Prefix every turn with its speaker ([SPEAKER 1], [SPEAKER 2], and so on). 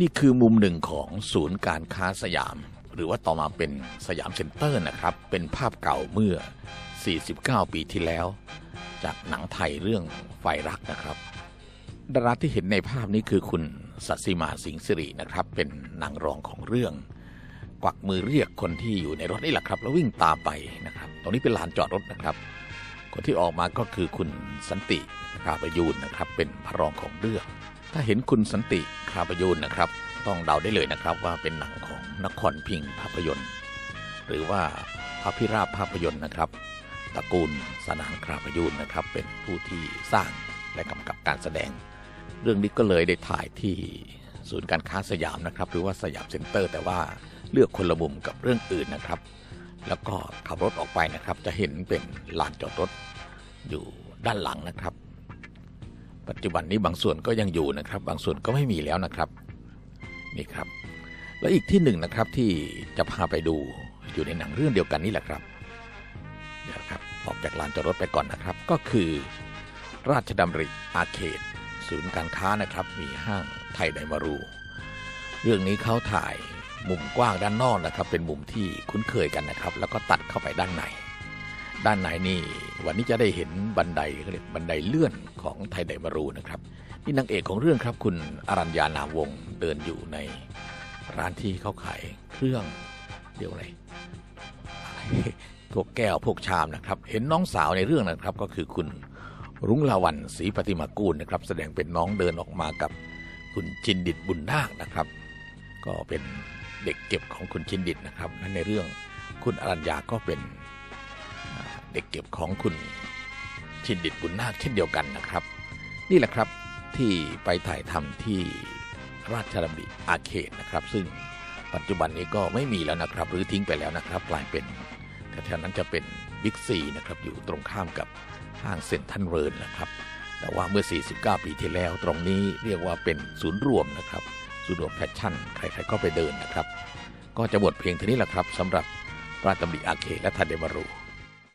[SPEAKER 1] นี่คือมุมหนึ่งของศูนย์การค้าสยาม หรือว่าต่อมาเป็นสยามเซ็นเตอร์นะครับ เป็นภาพเก่าเมื่อ 49 ปีที่แล้ว จากหนังไทยเรื่องไฟรักนะครับ ดาราที่เห็นในภาพนี้คือคุณสัสิมาสิงห์สิรินะครับ เป็นนางรองของเรื่อง กวักมือเรียกคนที่อยู่ในรถนี่แหละครับ แล้ววิ่งตามไปนะครับ ตรงนี้เป็นลานจอดรถนะครับ คนที่ออกมาก็คือคุณสันติคราประยูนนะครับ เป็นพระรองของเรื่อง ถ้าเห็นคุณสันติคราประยูนนะครับ ต้องเดาได้เลยนะครับว่าเป็นหนังของนครพิงค์ภาพยนตร์ หรือว่าพระพิราบภาพยนตร์นะครับ ตระกูลสนานคราประยูนนะครับ เป็นผู้ที่สร้างและกำกับการแสดง เรื่องนี้ก็เลยได้ถ่ายที่ศูนย์การค้าสยามนะครับ หรือว่าสยามเซ็นเตอร์ แต่ว่าเลือกคนละมุมกับเรื่องอื่นนะครับ แล้วก็ขับรถออกไปนะครับ จะเห็นเป็นลานจอดรถอยู่ด้านหลังนะครับ ปัจจุบันนี้บางส่วนก็ยังอยู่นะครับ บางส่วนก็ไม่มีแล้วนะครับนี่ครับ และอีกที่หนึ่งนะครับที่จะพาไปดูอยู่ในหนังเรื่องเดียวกันนี่แหละครับเดี๋ยวครับออกจากลานจอดรถไปก่อนนะครับ ก็คือ ราชดำริอาเขตศูนย์การค้านะครับ มีห้างไทยไดมารู เรื่องนี้เขาถ่ายมุมกว้างด้านนอกนะครับ เป็นมุมที่คุ้นเคยกันนะครับ แล้วก็ตัดเข้าไปด้านใน ด้านในนี่วันนี้จะได้เห็นบันไดเรียกบันไดเลื่อนของไทยไดมารูนะครับนี่นางเอกของเรื่องครับคุณอรัญญานามวงเดินอยู่ในร้านที่เขาขายเครื่องเดี๋ยวอะไรพวกแก้วพวกชามนะครับ เห็นน้องสาวในเรื่องนะครับ ก็คือคุณรุ้งลาวันศรีปฏิมากูลนะครับ แสดงเป็นน้องเดินออกมากับคุณชินดิตบุญนาคนะครับ ก็เป็นเด็กเก็บของคุณชินดิตนะครับและในเรื่องคุณอรัญญาก็เป็น เด็กเก็บของคุณชินดิตบุญนาคเช่นเดียวกันนะครับ นี่แหละครับที่ไปถ่ายทำที่ราชดำริอาเขตนะครับ ซึ่งปัจจุบันนี้ก็ไม่มีแล้วนะครับ หรือทิ้งไปแล้วนะครับกลายเป็นแถวนั้นจะเป็นบิ๊กซีนะครับอยู่ตรงข้ามกับห้างเซ็นทรัลเวิร์นนะครับ แต่ว่าเมื่อ 49 ปีที่แล้ว ตรงนี้เรียกว่าเป็นศูนย์รวมนะครับศูนย์รวมแฟชั่นใครๆก็ไปเดินนะครับ ก็จะหมดเพียงเท่านี้แหละครับสำหรับราชดำริอาเขตและทันเดมารู